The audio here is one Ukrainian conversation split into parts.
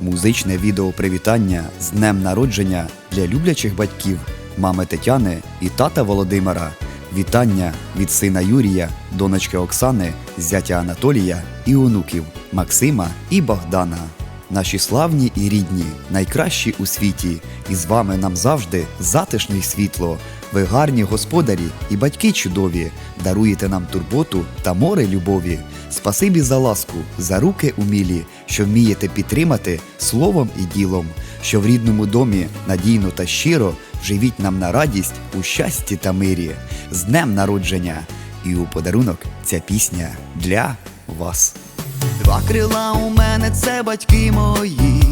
Музичне відео привітання з днем народження для люблячих батьків, мами Тетяни і тата Володимира. Вітання від сина Юрія, донечки Оксани, зятя Анатолія і онуків Максима і Богдана. Наші славні і рідні, найкращі у світі, і з вами нам завжди затишне світло. Ви гарні господарі і батьки чудові, даруєте нам турботу та море любові. Спасибі за ласку, за руки умілі, що вмієте підтримати словом і ділом, що в рідному домі надійно та щиро живіть нам на радість у щасті та мирі. З днем народження! І у подарунок ця пісня для вас. Два крила у мене це батьки мої,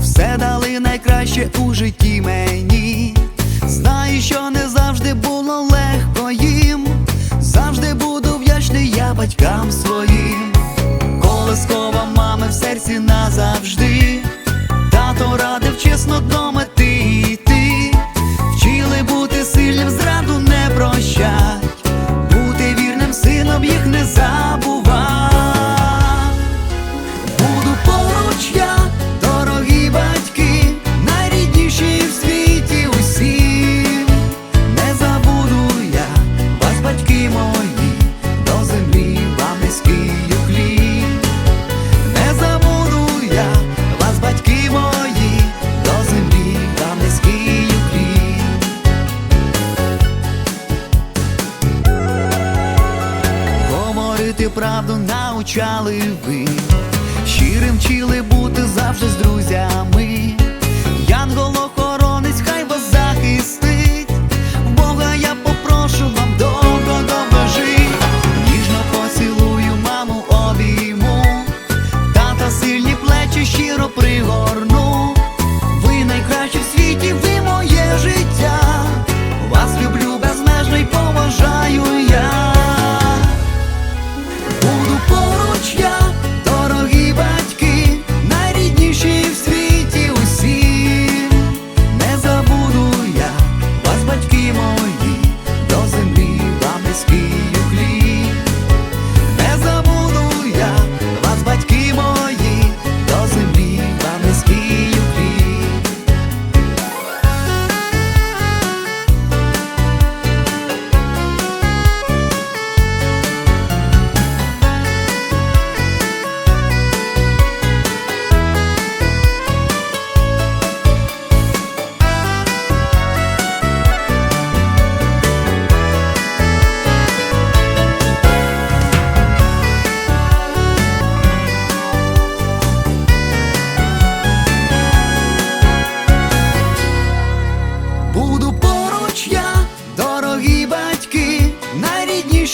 все дали найкраще у житті мені. Знаю, що не завжди було легко їм, завжди буду вдячний я батькам своїм. Колискова мами в серці назавжди. Говорити правду научали ви, щирим вчили бути завжди з друзями.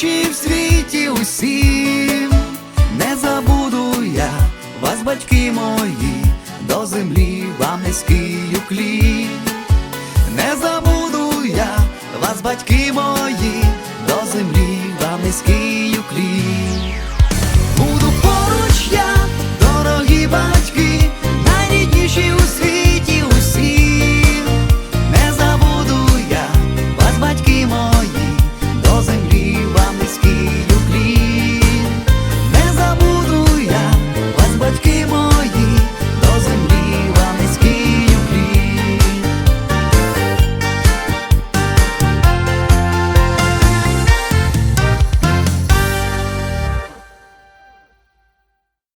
Найрідніші в світі усім. Не забуду я вас, батьки мої, до землі вам низький уклін. Не забуду я вас, батьки мої, до землі вам низький